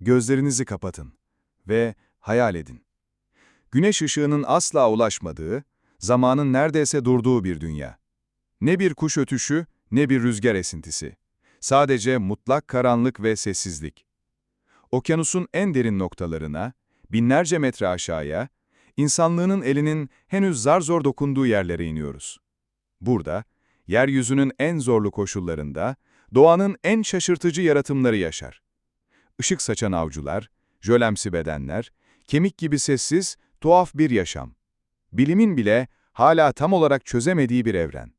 Gözlerinizi kapatın ve hayal edin. Güneş ışığının asla ulaşmadığı, zamanın neredeyse durduğu bir dünya. Ne bir kuş ötüşü, ne bir rüzgar esintisi. Sadece mutlak karanlık ve sessizlik. Okyanusun en derin noktalarına, binlerce metre aşağıya, insanlığının elinin henüz zar zor dokunduğu yerlere iniyoruz. Burada, yeryüzünün en zorlu koşullarında, doğanın en şaşırtıcı yaratımları yaşar. Işık saçan avcılar, jölemsi bedenler, kemik gibi sessiz, tuhaf bir yaşam. Bilimin bile hala tam olarak çözemediği bir evren.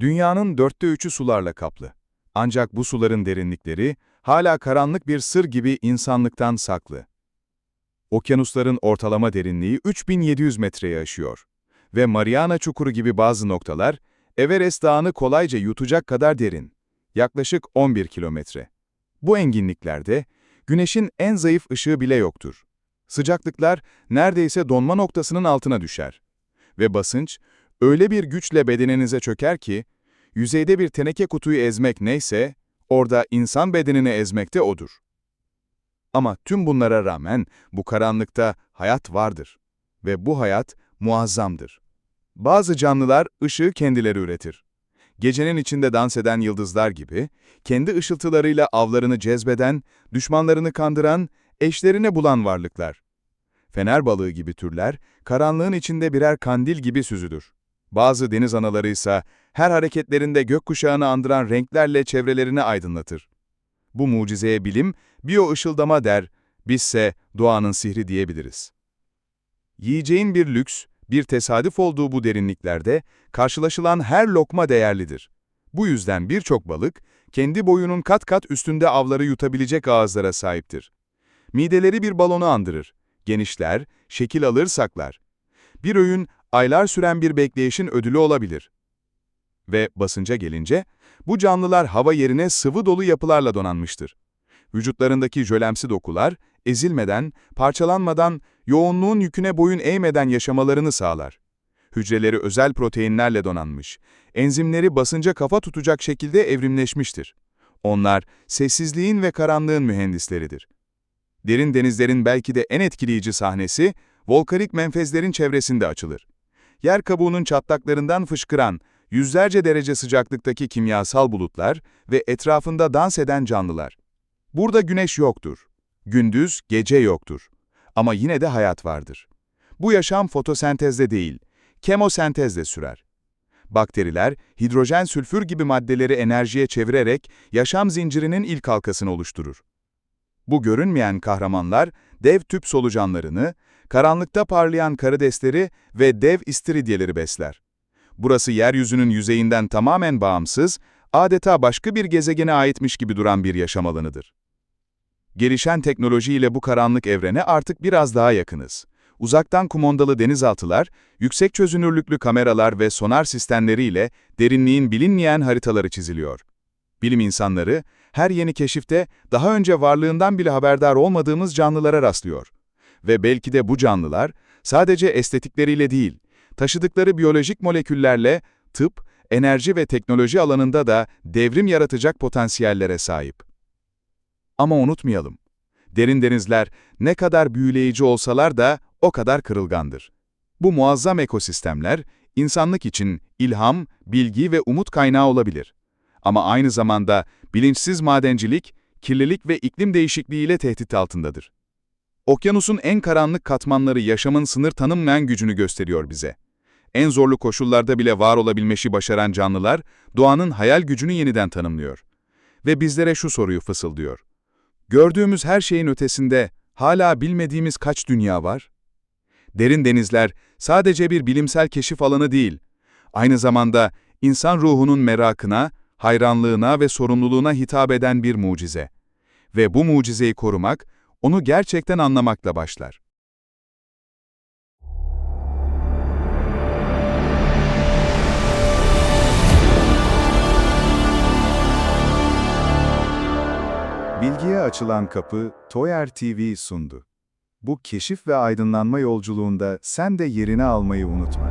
Dünyanın dörtte üçü sularla kaplı. Ancak bu suların derinlikleri hala karanlık bir sır gibi insanlıktan saklı. Okyanusların ortalama derinliği 3700 metreye aşıyor. Ve Mariana Çukuru gibi bazı noktalar, Everest Dağı'nı kolayca yutacak kadar derin. Yaklaşık 11 kilometre. Bu enginliklerde, güneşin en zayıf ışığı bile yoktur. Sıcaklıklar neredeyse donma noktasının altına düşer. Ve basınç, öyle bir güçle bedeninize çöker ki, yüzeyde bir teneke kutuyu ezmek neyse, orada insan bedenini ezmek de odur. Ama tüm bunlara rağmen bu karanlıkta hayat vardır. Ve bu hayat muazzamdır. Bazı canlılar ışığı kendileri üretir. Gecenin içinde dans eden yıldızlar gibi, kendi ışıltılarıyla avlarını cezbeden, düşmanlarını kandıran, eşlerini bulan varlıklar. Fener balığı gibi türler, karanlığın içinde birer kandil gibi süzülür. Bazı deniz anaları ise her hareketlerinde gökkuşağını andıran renklerle çevrelerini aydınlatır. Bu mucizeye bilim, biyo ışıldama der, bizse doğanın sihri diyebiliriz. Yiyeceğin bir lüks, bir tesadüf olduğu bu derinliklerde, karşılaşılan her lokma değerlidir. Bu yüzden birçok balık, kendi boyunun kat kat üstünde avları yutabilecek ağızlara sahiptir. Mideleri bir balonu andırır. Genişler, şekil alır saklar. Bir öğün, aylar süren bir bekleyişin ödülü olabilir. Ve basınca gelince, bu canlılar hava yerine sıvı dolu yapılarla donanmıştır. Vücutlarındaki jölemsi dokular, ezilmeden, parçalanmadan, yoğunluğun yüküne boyun eğmeden yaşamalarını sağlar. Hücreleri özel proteinlerle donanmış, enzimleri basınca kafa tutacak şekilde evrimleşmiştir. Onlar, sessizliğin ve karanlığın mühendisleridir. Derin denizlerin belki de en etkileyici sahnesi, volkanik menfezlerin çevresinde açılır. Yer kabuğunun çatlaklarından fışkıran, yüzlerce derece sıcaklıktaki kimyasal bulutlar ve etrafında dans eden canlılar. Burada güneş yoktur. Gündüz, gece yoktur. Ama yine de hayat vardır. Bu yaşam fotosentezde değil, kemosentezde sürer. Bakteriler, hidrojen sülfür gibi maddeleri enerjiye çevirerek yaşam zincirinin ilk halkasını oluşturur. Bu görünmeyen kahramanlar, dev tüp solucanlarını, karanlıkta parlayan karidesleri ve dev istiridyeleri besler. Burası yeryüzünün yüzeyinden tamamen bağımsız, adeta başka bir gezegene aitmiş gibi duran bir yaşam alanıdır. Gelişen teknolojiyle bu karanlık evrene artık biraz daha yakınız. Uzaktan kumandalı denizaltılar, yüksek çözünürlüklü kameralar ve sonar sistemleriyle derinliğin bilinmeyen haritaları çiziliyor. Bilim insanları, her yeni keşifte daha önce varlığından bile haberdar olmadığımız canlılara rastlıyor. Ve belki de bu canlılar, sadece estetikleriyle değil, taşıdıkları biyolojik moleküllerle tıp, enerji ve teknoloji alanında da devrim yaratacak potansiyellere sahip. Ama unutmayalım, derin denizler ne kadar büyüleyici olsalar da o kadar kırılgandır. Bu muazzam ekosistemler, insanlık için ilham, bilgi ve umut kaynağı olabilir. Ama aynı zamanda bilinçsiz madencilik, kirlilik ve iklim değişikliğiyle tehdit altındadır. Okyanusun en karanlık katmanları yaşamın sınır tanınmayan gücünü gösteriyor bize. En zorlu koşullarda bile var olabilmeyi başaran canlılar, doğanın hayal gücünü yeniden tanımlıyor. Ve bizlere şu soruyu fısıldıyor. Gördüğümüz her şeyin ötesinde hala bilmediğimiz kaç dünya var? Derin denizler sadece bir bilimsel keşif alanı değil, aynı zamanda insan ruhunun merakına, hayranlığına ve sorumluluğuna hitap eden bir mucize. Ve bu mucizeyi korumak, onu gerçekten anlamakla başlar. Bilgiye açılan kapı Toyer TV sundu. Bu keşif ve aydınlanma yolculuğunda sen de yerini almayı unutma.